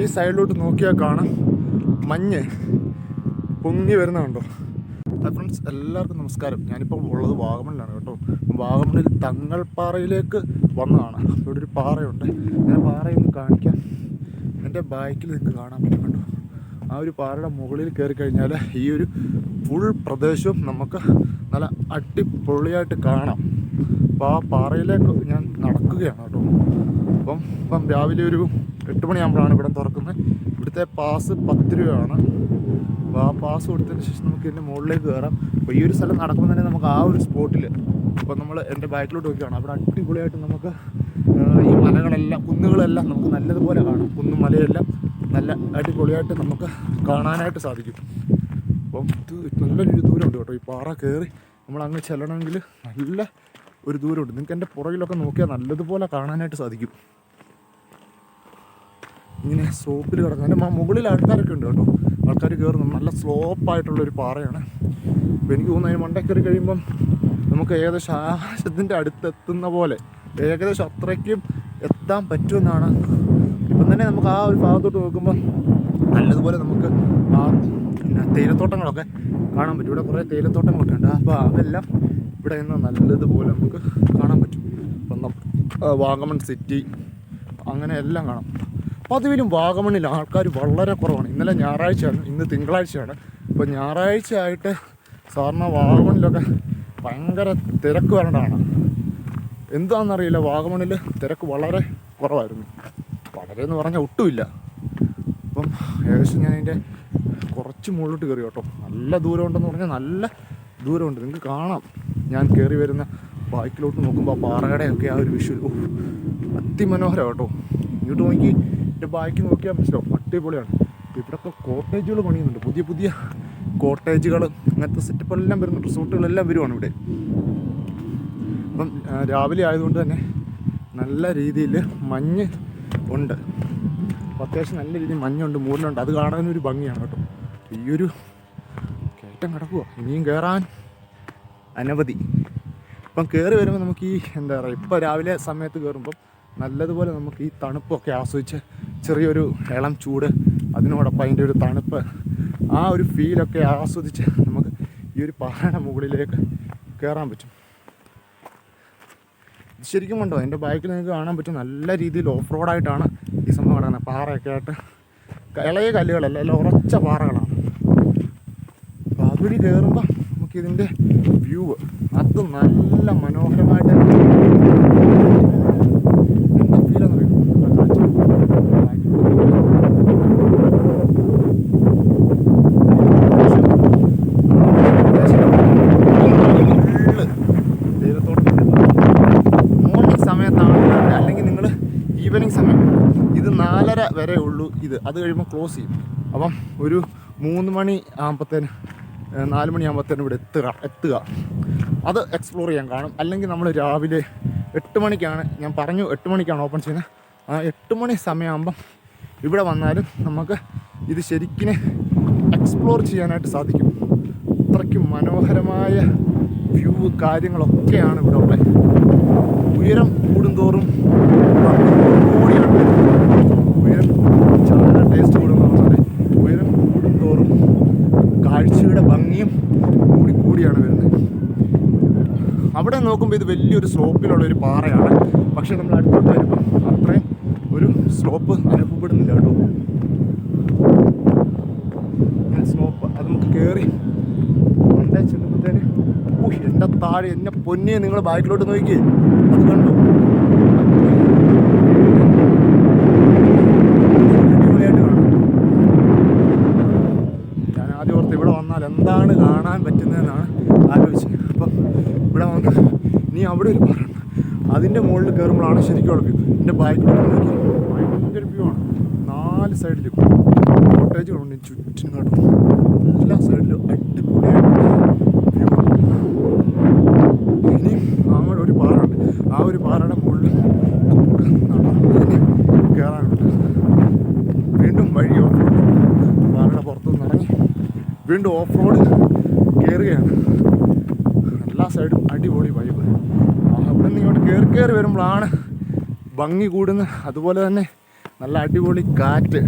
ഈ സൈഡിലോട്ട് നോക്കിയാൽ കാണാം മഞ്ഞ് പൊങ്ങി വരുന്നുണ്ടോ ഹായ് ഫ്രണ്ട്സ് എല്ലാവർക്കും നമസ്കാരം. ഞാനിപ്പോൾ ഉള്ളത് വാഗമണിലാണ് കേട്ടോ. വാഗമണിൽ തങ്ങൾപ്പാറയിലേക്ക് വന്നതാണ്. ഇവിടെ ഒരു പാറയുണ്ട്. ഞാൻ പാറയൊന്ന് കാണിക്കാൻ എന്റെ ബാക്കിൽ നിങ്ങൾക്ക് കാണാൻ പറ്റും കേട്ടോ. ആ ഒരു പാറയുടെ മുകളിൽ കയറി കഴിഞ്ഞാൽ ഈ ഒരു ഫുൾ പ്രദേശവും നമുക്ക് നല്ല അടിപൊളിയായിട്ട് കാണാം. അപ്പോൾ ആ പാറയിലേക്ക് ഞാൻ നടക്കുകയാണ് കേട്ടോ. അപ്പം ഇപ്പം രാവിലെ ഒരു എട്ട് മണിയാകുമ്പോഴാണ് ഇവിടെ തുറക്കുന്നത്. ഇവിടുത്തെ പാസ് പത്ത് രൂപയാണ്. അപ്പോൾ ആ പാസ് കൊടുത്തതിന് ശേഷം നമുക്ക് ഇതിന്റെ മുകളിലേക്ക് കയറാം. അപ്പോൾ ഈ ഒരു സ്ഥലം നടക്കുമ്പോൾ തന്നെ നമുക്ക് ആ ഒരു സ്പോട്ടിൽ ഇപ്പം നമ്മൾ എന്റെ ബാക്കിലോട്ട് നോക്കിയാണ് അവിടെ അടിപൊളിയായിട്ട് നമുക്ക് ഈ മലകളെല്ലാം കുന്നുകളെല്ലാം നമുക്ക് നല്ലതുപോലെ കാണാം. കുന്നും മലയെല്ലാം നല്ല അടിപൊളിയായിട്ട് നമുക്ക് കാണാനായിട്ട് സാധിക്കും. അപ്പം ഇത് നല്ലൊരു ദൂരമുണ്ട് കേട്ടോ. ഈ പാറ കയറി നമ്മൾ അങ്ങ് ചെല്ലണമെങ്കിൽ നല്ല ഒരു ദൂരമുണ്ട്. നിങ്ങൾക്ക് എന്റെ പുറകിലൊക്കെ നോക്കിയാൽ നല്ലതുപോലെ കാണാനായിട്ട് സാധിക്കും. ഇങ്ങനെ സോപ്പിൽ കിടക്കുന്ന എന്റെ മുകളിൽ ആൾക്കാരൊക്കെ ഉണ്ട് കേട്ടോ. ആൾക്കാർ കയറുന്നു നല്ല സ്ലോപ്പായിട്ടുള്ളൊരു പാറയാണ്. അപ്പോൾ എനിക്ക് തോന്നുന്നു അതിന് മണ്ടേ കയറി കഴിയുമ്പം നമുക്ക് ഏകദേശം ആകാശത്തിന്റെ അടുത്തെത്തുന്ന പോലെ ഏകദേശം അത്രയ്ക്കും എത്താൻ പറ്റുമെന്നാണ്. ഇപ്പം തന്നെ നമുക്ക് ആ ഒരു ഭാഗത്തോട്ട് നോക്കുമ്പോൾ നല്ലതുപോലെ നമുക്ക് ആ തേയിലത്തോട്ടങ്ങളൊക്കെ കാണാൻ പറ്റും. ഇവിടെ കുറേ തേയിലത്തോട്ടങ്ങളൊക്കെ ഉണ്ട്. അപ്പോൾ അതെല്ലാം ഇവിടെ നിന്ന് നല്ലതുപോലെ നമുക്ക് കാണാൻ പറ്റും. ഇപ്പം വാഗമൺ സിറ്റി അങ്ങനെ എല്ലാം കാണാം. പതിവിലും വാഗമണിൽ ആൾക്കാർ വളരെ കുറവാണ്. ഇന്നലെ ഞായറാഴ്ചയാണ് ഇന്ന് തിങ്കളാഴ്ചയാണ്. ഇപ്പോൾ ഞായറാഴ്ച ആയിട്ട് സാറിന് വാഗമണിലൊക്കെ ഭയങ്കര തിരക്ക് വരേണ്ടതാണ്. എന്താണെന്നറിയില്ല വാഗമണിൽ തിരക്ക് വളരെ കുറവായിരുന്നു. വളരെ എന്ന് പറഞ്ഞാൽ ഒട്ടുമില്ല. അപ്പം ഏകദേശം ഞാൻ അതിന്റെ കുറച്ച് മുകളിലോട്ട് കയറി കേട്ടോ. നല്ല ദൂരമുണ്ടെന്ന് പറഞ്ഞാൽ നല്ല ദൂരമുണ്ട് നിങ്ങൾക്ക് കാണാം. ഞാൻ കയറി വരുന്ന ബൈക്കിലോട്ട് നോക്കുമ്പോൾ പാറകടയൊക്കെ ആ ഒരു വിഷ്വൽ അതിമനോഹരം കേട്ടോ ഇങ്ങോട്ട് നോക്കി എന്റെ ബൈക്ക് നോക്കിയാൽ മനസ്സിലാവും. അടിപൊളിയാണ്. ഇവിടെയൊക്കെ കോട്ടേജുകൾ പണിയുന്നുണ്ട്. പുതിയ പുതിയ കോട്ടേജുകൾ അങ്ങനത്തെ സെറ്റപ്പെല്ലാം വരുന്നുണ്ട്. റിസോർട്ടുകളെല്ലാം വരുവാണ് ഇവിടെ. അപ്പം രാവിലെ ആയതുകൊണ്ട് തന്നെ നല്ല രീതിയിൽ മഞ്ഞ് ഉണ്ട്. അത്യാവശ്യം നല്ല രീതിയിൽ മഞ്ഞുണ്ട് മൂടലുണ്ട്. അത് കാണാനൊരു ഭംഗിയാണ് കേട്ടോ. ഈ ഒരു കയറ്റം കിടക്കുക ഇനിയും കയറാൻ അനവധി. ഇപ്പം കയറി വരുമ്പോൾ നമുക്ക് ഈ എന്താ പറയുക ഇപ്പോൾ രാവിലെ സമയത്ത് കയറുമ്പം നല്ലതുപോലെ നമുക്ക് ഈ തണുപ്പൊക്കെ ആസ്വദിച്ച് ചെറിയൊരു ഇളം ചൂട് അതിനോടൊപ്പം അതിന്റെ ഒരു തണുപ്പ് ആ ഒരു ഫീലൊക്കെ ആസ്വദിച്ച് നമുക്ക് ഈ ഒരു പാറയുടെ മുകളിലേക്ക് കയറാൻ പറ്റും. ശരിക്കും ഉണ്ടോ എന്റെ ബൈക്കിൽ നിങ്ങൾക്ക് കാണാൻ പറ്റും നല്ല രീതിയിൽ ഓഫ് റോഡായിട്ടാണ് ഈ സംഭവം കിടക്കുന്നത് പാറയൊക്കെ ആയിട്ട് ഇളയ കല്ലുകളല്ല എല്ലാം ഉറച്ച പാറകളാണ്. അപ്പോൾ അതുവഴി കയറുമ്പോൾ നമുക്കിതിന്റെ വ്യൂ അത് നല്ല മനോഹരമായിട്ട് ഈവനിങ് സമയം. ഇത് നാലര വരെ ഉള്ളൂ ഇത്. അത് കഴിയുമ്പോൾ ക്ലോസ് ചെയ്യും. അപ്പം ഒരു മൂന്ന് മണി ആകുമ്പോഴത്തേന് നാല് മണി ആകുമ്പോഴത്തേന് ഇവിടെ എത്തുക എത്തുക. അത് എക്സ്പ്ലോർ ചെയ്യാൻ കാണും. അല്ലെങ്കിൽ നമ്മൾ രാവിലെ എട്ട് മണിക്കാണ് ഞാൻ പറഞ്ഞു എട്ട് മണിക്കാണ് ഓപ്പൺ ചെയ്യുന്നത്. ആ എട്ട് മണി സമയമാകുമ്പം ഇവിടെ വന്നാലും നമുക്ക് ഇത് ശരിക്കും എക്സ്പ്ലോർ ചെയ്യാനായിട്ട് സാധിക്കും. അത്രയ്ക്കും മനോഹരമായ വ്യൂ കാര്യങ്ങളൊക്കെയാണ് ഇവിടെ ഉള്ളത്. ഉയരം കൂടുന്തോറും കൂടിയാണ് ഉയരം ചായ ടേസ്റ്റ് കൂടുന്ന പറഞ്ഞാൽ ഉയരം കൂടുന്തോറും കാഴ്ചയുടെ ഭംഗിയും കൂടി കൂടിയാണ് വരുന്നത് അവിടെ നോക്കുമ്പോൾ ഇത് വലിയൊരു സ്ലോപ്പിലുള്ള ഒരു പാറയാണ്. പക്ഷേ നമ്മൾ അടുത്തോട്ട് വരുമ്പോൾ അത്രയും ഒരു സ്ലോപ്പ് അനുഭവപ്പെടുന്നില്ല കേട്ടോ. സ്ലോപ്പ് അത് നമുക്ക് കയറി മണ്ടേ ചെല്ലുമ്പോഴത്തേന് എന്റെ താഴെ എന്നെ പൊന്നിയെ നിങ്ങൾ ബാക്കിലോട്ട് നോക്കി അത് കണ്ടു? ഞാൻ ആദ്യം ഓർത്ത് ഇവിടെ വന്നാൽ എന്താണ് കാണാൻ പറ്റുന്നതെന്നാണ് ആലോചിച്ചത് അപ്പം ഇവിടെ വന്ന് നീ അവിടെ ഒരു പാറ അതിന്റെ മുകളിൽ കയറുമ്പോഴാണ് ശരിക്കുള്ള വ്യൂ. എന്റെ ബാക്കിലോട്ട് നോക്കി ഭയങ്കര വ്യൂ ആണ്. നാല് സൈഡിലും കൊണ്ട് ചുറ്റിനും കാട്ടും എല്ലാ സൈഡിലും അടിപൊളിയായിട്ട് വ്യൂ ഇനി അങ്ങോട്ട് ഒരു പാറയുണ്ട് ആ ഒരു പാറയുടെ മുകളിൽ നമുക്ക് കയറാനുണ്ട് വീണ്ടും വഴി ഓഫ് റോഡ് പാറയുടെ പുറത്തുനിന്ന് വീണ്ടും ഓഫ് റോഡ് കയറുകയാണ് സൈഡും അടിപൊളി വൈബ് അവിടെ നിന്ന് ഇങ്ങോട്ട് കയറി കയറി വരുമ്പോഴാണ് ഭംഗി കൂടുന്നത്. അതുപോലെ തന്നെ നല്ല അടിപൊളി കാറ്റ്.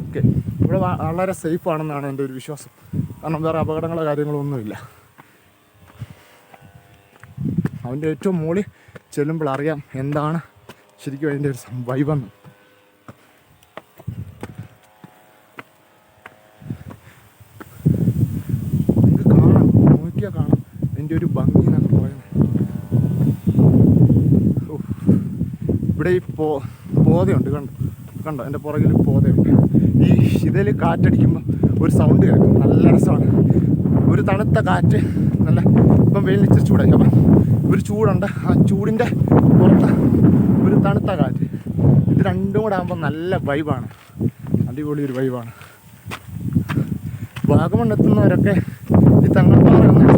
ഓക്കെ. ഇവിടെ വളരെ സേഫ് ആണെന്നാണ് എന്റെ ഒരു വിശ്വാസം. കാരണം വേറെ അപകടങ്ങളോ കാര്യങ്ങളോ ഒന്നുമില്ല. അവന്റെ ഏറ്റവും മുകളിൽ ചെല്ലുമ്പോൾ അറിയാം എന്താണ് ശരിക്കും അതിന്റെ ഒരു വൈബെന്ന് നിങ്ങൾക്ക് കാണാം നോക്കിയാൽ കാണാം അതിന്റെ ഒരു ഭംഗി എന്നൊക്കെ പറയുന്നത് ഓ, ഇവിടെ ഈ പോ പോതയുണ്ട് കണ്ടോ? കണ്ടോ? എന്റെ പുറകിൽ പോതയുണ്ട് ഈ ഇതിൽ കാറ്റടിക്കുമ്പോൾ ഒരു സൗണ്ട് കേൾക്കും. നല്ല രസമാണ്. ഒരു തണുത്ത കാറ്റ് നല്ല ഇപ്പം വെയിൽ ഇച്ചിരി ചൂടായി. അപ്പം ഒരു ചൂടുണ്ട്. ആ ചൂടിന്റെ പുറത്ത് ഒരു തണുത്ത കാറ്റ്. ഇത് രണ്ടും കൂടെ ആകുമ്പോൾ നല്ല വൈബാണ് അടിപൊളി ഒരു വൈബാണ് വാഗമൺ എത്തുന്നവരൊക്കെ ഈ തങ്ങൾ ഒന്ന്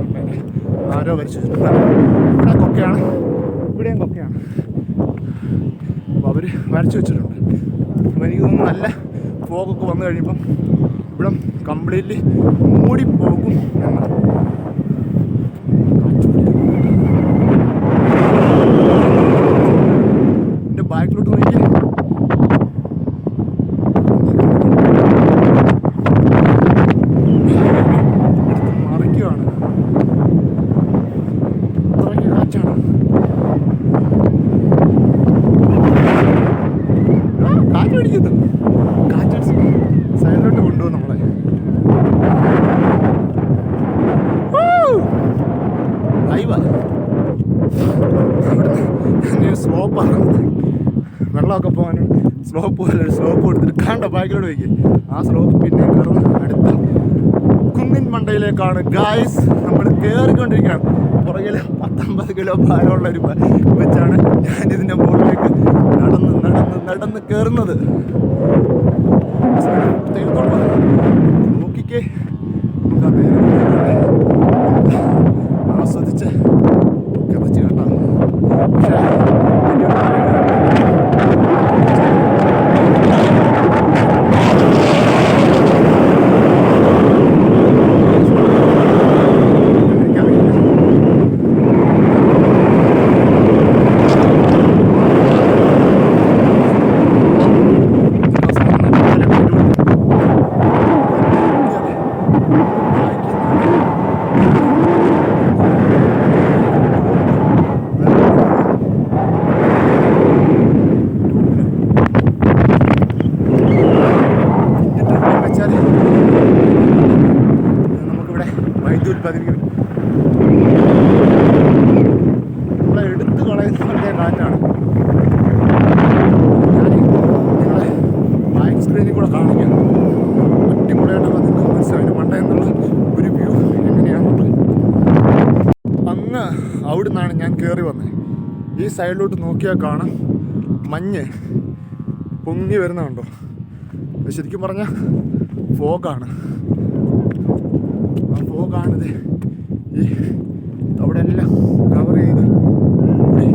ഉണ്ടെങ്കിൽ ആരോ വരച്ചു ഇവിടെ കൊക്കയാണ്. ഇവിടെയും കൊക്കയാണ്. അപ്പോൾ അവർ വരച്ചു വെച്ചിട്ടുണ്ട്. അപ്പോൾ എനിക്ക് തോന്നുന്നു നല്ല ഫോഗൊക്കെ വന്നു കഴിയുമ്പം ഇവിടെ കംപ്ലീറ്റ്ലി മൂടിപ്പോകും എന്നാണ് എന്റെ ബാക്കിലോട്ട് നോക്കി എടുത്ത് മറിക്കുകയാണ് അത്രയ്ക്ക് കാറ്റാണ് ആ, കാറ്റ് പിടിക്കുന്നു കാറ്റടിച്ച് സൈഡിലോട്ട് കൊണ്ടുപോകും നമ്മളെ ലൈവാ സ്ലോപ്പാണ് വെള്ളമൊക്കെ പോകാനും സ്ലോപ്പ് പോലെ ഒരു സ്ലോപ്പ് എടുത്തിട്ട് കണ്ട ബാക്കിലൂടെ വയ്ക്കുക ആ സ്ലോപ്പ് പിന്നെ കയറുന്ന അടുത്ത കുന്നിൻ മണ്ടയിലേക്കാണ്. ഗായ്സ് നമ്മൾ കയറിക്കൊണ്ടിരിക്കുകയാണ് പുറകിൽ പത്തൊമ്പത് കിലോ ഭാരമുള്ള ഒരു വെച്ചാണ് ഞാൻ ഇതിന്റെ മുകളിലേക്ക് നടന്ന് നടന്ന് നടന്ന് കയറുന്നത്. നോക്കിക്കേ നമുക്ക് ആ ദൈവത്തെ ആസ്വദിച്ച് കിതച്ച് കേട്ടോ പക്ഷേ ഇതിന്റെ ഒരു ഭയങ്കര എനിക്കറിയില്ല വെച്ചാൽ നമുക്കിവിടെ വൈദ്യുതി ഉൽപ്പാദിപ്പിക്കും നമ്മളെ എടുത്തു കാറ്റാണ്. ഞാൻ കാണിക്കാം. എന്നുള്ള ഒരു വ്യൂ ഞാൻ കയറി വന്നത് ഈ സൈഡിലോട്ട് നോക്കിയാൽ കാണാം മഞ്ഞ് പൊങ്ങി വരുന്നുണ്ടോ ശരിക്കും പറഞ്ഞാൽ ഫോഗാണ് ആ ഫോഗാണിത് ഈ അവിടെ എല്ലാം കവർ ചെയ്ത് മൂടി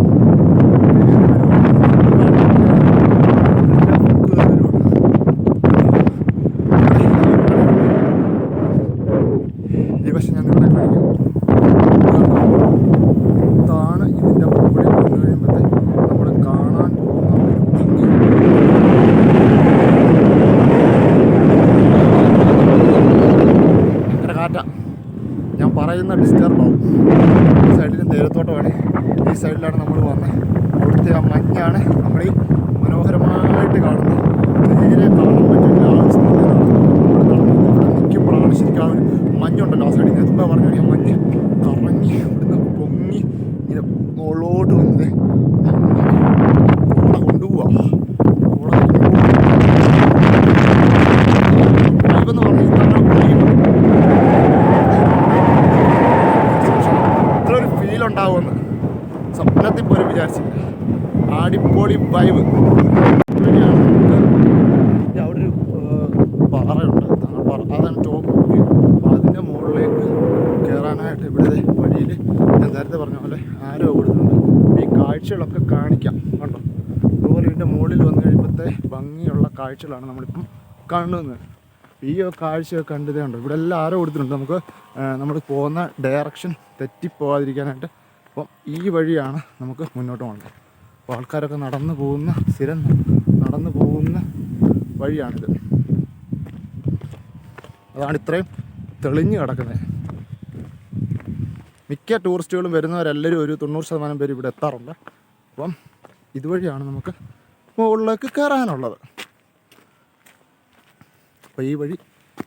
ഈ വശം ഞാൻ നിങ്ങളെ കാണിക്കാം ഇതാണ് ഇതിന്റെ മുകളിൽ വന്നു കഴിയുമ്പോഴത്തെ നമ്മൾ കാണാൻ പോകുന്ന ഒരു ഭംഗി ഭയങ്കര കാറ്റാ ഞാൻ പറയുന്ന ഡിസ്റ്റർബ് ആവും. ഈ സൈഡിൽ തേയിലത്തോട്ടമാണ് ഈ സൈഡിലാണ് നമ്മൾ വന്നത് അവിടുത്തെ ആ മഞ്ഞാണ് നമ്മൾ ഈ മനോഹരമായിട്ട് കാണുന്നത് നേരെ കാണാൻ പറ്റില്ല ആവശ്യം ഇവിടെ നിൽക്കുമ്പോഴാണ് ശരിക്കും ആ ഒരു മഞ്ഞുണ്ടല്ലോ ആ സൈഡിൽ ഞാൻ മുമ്പേ പറഞ്ഞു ആ മഞ്ഞ് കറങ്ങി ഇവിടുന്ന് പൊങ്ങി ഇങ്ങനെ മുകളോട്ട് വന്നത് കൂടെ കൊണ്ടുപോവാ കൂടെ കൊണ്ടുപോവാ പറയുന്നത് ഇത്ര ഒരു ഫീൽ ഉണ്ടാവുമെന്ന് സ്വപ്നത്തിൽ പോലും വിചാരിച്ചില്ല ആടിപ്പൊളി വൈബ് അവിടെ ഒരു പാറയുണ്ട്. പാറ അതാണ് ടോപ്പ് അപ്പോൾ അതിന്റെ മുകളിലേക്ക് കയറാനായിട്ട് ഇവിടുത്തെ വഴിയിൽ ഞാൻ നേരത്തെ പറഞ്ഞ പോലെ ആരോ കൊടുത്തിട്ടുണ്ട്. ഈ കാഴ്ചകളൊക്കെ കാണിക്കാം. കണ്ടോ? ഓ പോലത്തെ ഭംഗിയുള്ള കാഴ്ചകളാണ് നമ്മളിപ്പം കാണുന്നത്. ഈ കാഴ്ചയൊക്കെ കണ്ടതേ ഉണ്ട് ഇവിടെ എല്ലാം ആരോ കൊടുത്തിട്ടുണ്ട്. നമുക്ക് നമ്മൾ പോകുന്ന ഡയറക്ഷൻ തെറ്റിപ്പോകാതിരിക്കാനായിട്ട് അപ്പം ഈ വഴിയാണ് നമുക്ക് മുന്നോട്ട് പോകേണ്ടത്. അപ്പോൾ ആൾക്കാരൊക്കെ നടന്നു പോകുന്ന സ്ഥിരം നടന്നു പോകുന്ന വഴിയാണിത്. അതാണ് ഇത്രയും തെളിഞ്ഞു കിടക്കുന്നത്. മിക്ക ടൂറിസ്റ്റുകളും വരുന്നവരെല്ലാവരും ഒരു തൊണ്ണൂറ് ശതമാനം പേര് ഇവിടെ എത്താറുണ്ട്. അപ്പം ഇതുവഴിയാണ് നമുക്ക് മുകളിലേക്ക് കയറാനുള്ളത്. അപ്പോൾ ഈ വഴി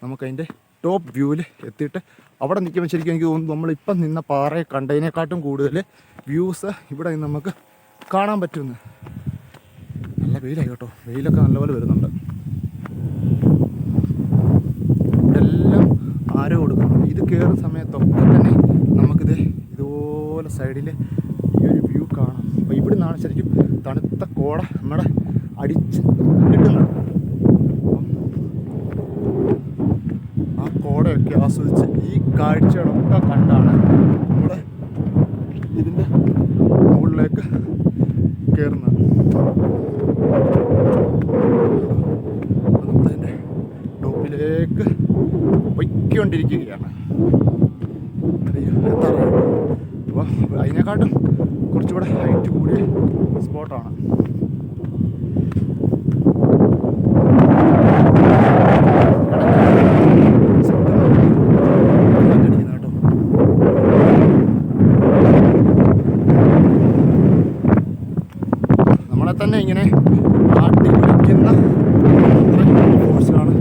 നമുക്കതിന്റെ ടോപ്പ് വ്യൂവിൽ എത്തിയിട്ട് അവിടെ നിൽക്കുമ്പോൾ ശരിക്കും എനിക്ക് തോന്നുന്നു നമ്മളിപ്പം നിന്ന പാറയെ കണ്ടതിനെക്കാട്ടും കൂടുതൽ വ്യൂസ് ഇവിടെ നിന്ന് നമുക്ക് കാണാൻ പറ്റുമെന്ന്? നല്ല വെയിലായി കേട്ടോ. വെയിലൊക്കെ നല്ലപോലെ വരുന്നുണ്ട്. ഇതെല്ലാം ആരോ കൊടുക്കണം ഇത് കയറുന്ന സമയത്തൊക്കെ തന്നെ നമുക്കിത് ഇതുപോലെ സൈഡിൽ ഈ ഒരു വ്യൂ കാണാം. അപ്പോൾ ഇവിടെ നിന്നാണ് ശരിക്കും തണുത്ത കോട നമ്മുടെ അടിച്ച് കിട്ടുന്നത്. ആ കോടയൊക്കെ ആസ്വദിച്ച് ഈ കാഴ്ചകളൊക്കെ കണ്ടാണ് നമ്മൾ ഇതിന്റെ മുകളിലേക്ക് കയറുന്നത് അപ്പോൾ നമ്മളതിന്റെ ടോപ്പിലേക്ക് പൊയ്ക്കൊണ്ടിരിക്കുകയാണ് അയ്യോ, എത്താറായി. അപ്പോൾ അതിനെക്കാട്ടും കുറച്ചുകൂടെ ഹൈറ്റ് കൂടിയ സ്പോട്ടാണ് നമ്മളെ തന്നെ ഇങ്ങനെ ആട്ടി വിളിക്കുന്ന ഫോഴ്സിലാണ്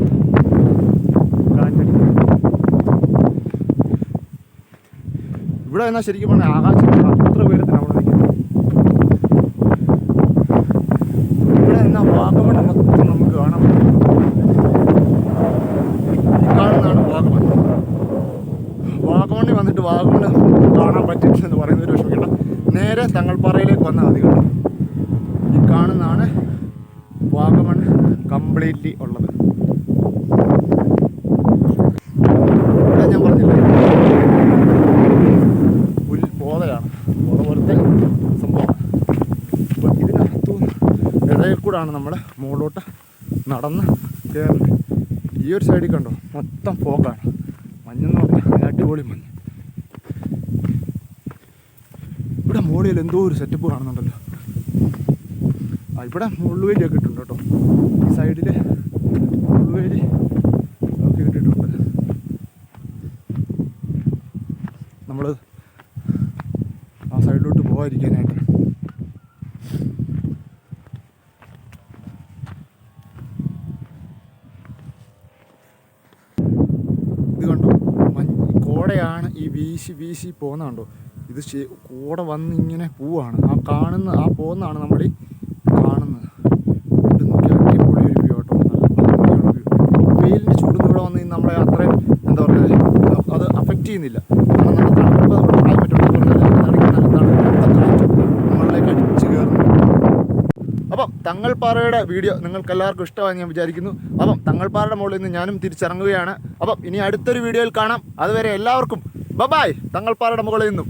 കാറ്റടിക്കുന്നത് ഇവിടെ എന്നാൽ ശരിക്കും പറഞ്ഞാൽ ആകാശം അത്ര ഉയരത്തിലാണ് അവിടെ ഇവിടെ എന്നാ വാഗമൺ മൊത്തം നമുക്ക് കാണാൻ പറ്റും. കാണുന്നതാണ് വാഗമൺ. വാഗമണിൽ വന്നിട്ട് വാഗമൺ കാണാൻ പറ്റില്ല എന്ന് പറയുന്നൊരു വിഷമിക്കണ്ട നേരെ തങ്ങൾപ്പാറയിലേക്ക് വന്നാൽ മതി കേട്ടോ ഈ കാണുന്നതാണ് വാഗമൺ കംപ്ലീറ്റ്ലി ഉള്ളത് ഇവിടെ ഞാൻ പറഞ്ഞില്ലേ പുൽ പോതയാണ് പോത സംഭവം. അപ്പം ഇതിനകത്തു ഇടയിൽ കൂടാണ് നമ്മൾ മുകളിലോട്ട് നടന്ന് കയറുന്നത്. ഈ ഒരു സൈഡിൽ കണ്ടോ? മൊത്തം പോക്കാണ് മഞ്ഞെന്ന് പറഞ്ഞാൽ അടിപൊളി മഞ്ഞ്. ഇവിടെ മുകളിൽ എന്തോ ഒരു സെറ്റപ്പ് കാണുന്നുണ്ടല്ലോ. ആ ഇവിടെ മുള്ളുവേലിയൊക്കെ ഇട്ടുണ്ട് കേട്ടോ. ഈ സൈഡിൽ മുള്ളുവേലി ഒക്കെ ഇട്ടിട്ടുണ്ട് നമ്മൾ ആ സൈഡിലോട്ട് പോകാതിരിക്കാനായിട്ട് ഇത് കണ്ടോ? മഞ്ഞ് കോടയാണ് ഈ വീശി വീശി പോകുന്ന കണ്ടോ? ഇത് കൂടെ വന്ന് ഇങ്ങനെ പോവാണ്. ആ കാണുന്ന ആ പോകുന്നതാണ് നമ്മൾ ഈ കാണുന്നത്. ഇത് നോക്കി അടിപൊളി ഒരു വ്യൂ കേട്ടോ നല്ല ഭംഗിയുള്ള വ്യൂ വെയിലിന്റെ ചൂടും ഇവിടെ വന്ന് നമ്മളെ അത്രയും എന്താ പറയുക അത് അഫക്റ്റ് ചെയ്യുന്നില്ല കാരണം നല്ല തണുപ്പ് ക്ലൈമറ്റ് ഉണ്ട് അതുകൊണ്ട് തന്നെ നല്ല തണുത്ത കാറ്റും നമ്മളിലേക്ക് അടിച്ചു കയറുന്നു അപ്പം തങ്ങൾപ്പാറയുടെ വീഡിയോ നിങ്ങൾക്ക് എല്ലാവർക്കും ഇഷ്ടമായി ഞാൻ വിചാരിക്കുന്നു. അപ്പം തങ്ങൾപ്പാറയുടെ മുകളിൽ നിന്ന് ഞാനും തിരിച്ചിറങ്ങുകയാണ്. അപ്പം ഇനി അടുത്തൊരു വീഡിയോയിൽ കാണാം. അതുവരെ എല്ലാവർക്കും ബബായ് തങ്ങൾപ്പാറയുടെ മുകളിൽ നിന്നും.